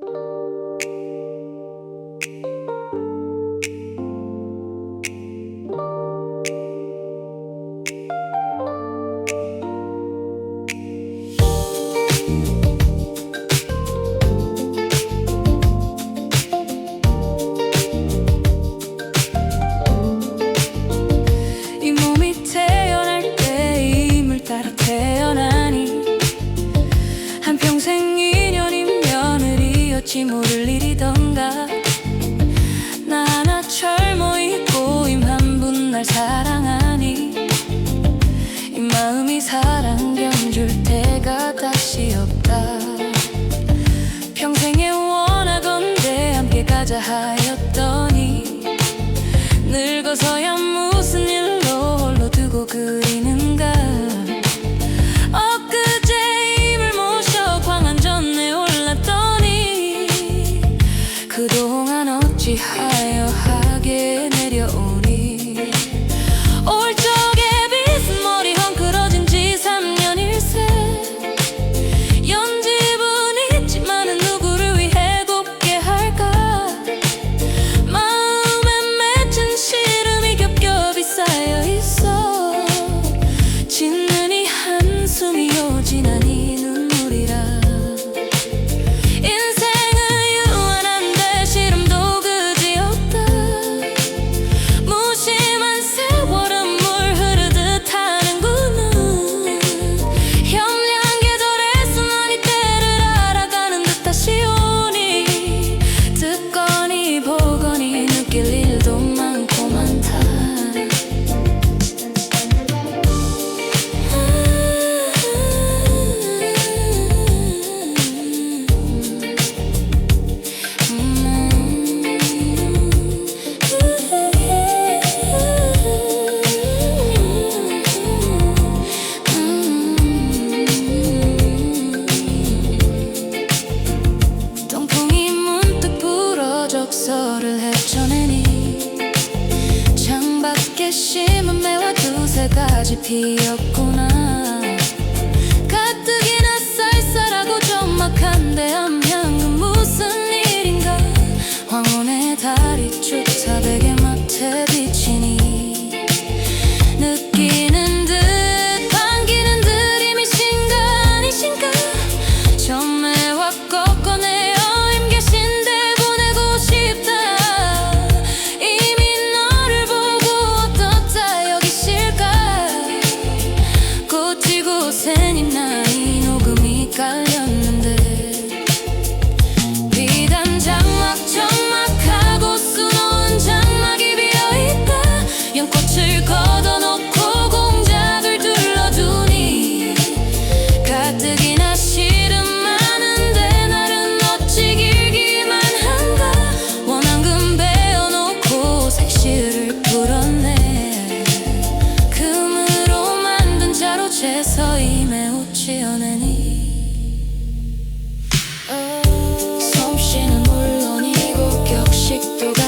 you 될지 모를 일이던가. 나 하나 철모이 고임 한 분 날 사랑하니. 이 마음이 사랑 견줄 때가 다시 없다. 평생에 원하건대 함께 가자 하였더니 늙어서야 무 깊게 심은 매워 두세 가지 피었구나. chick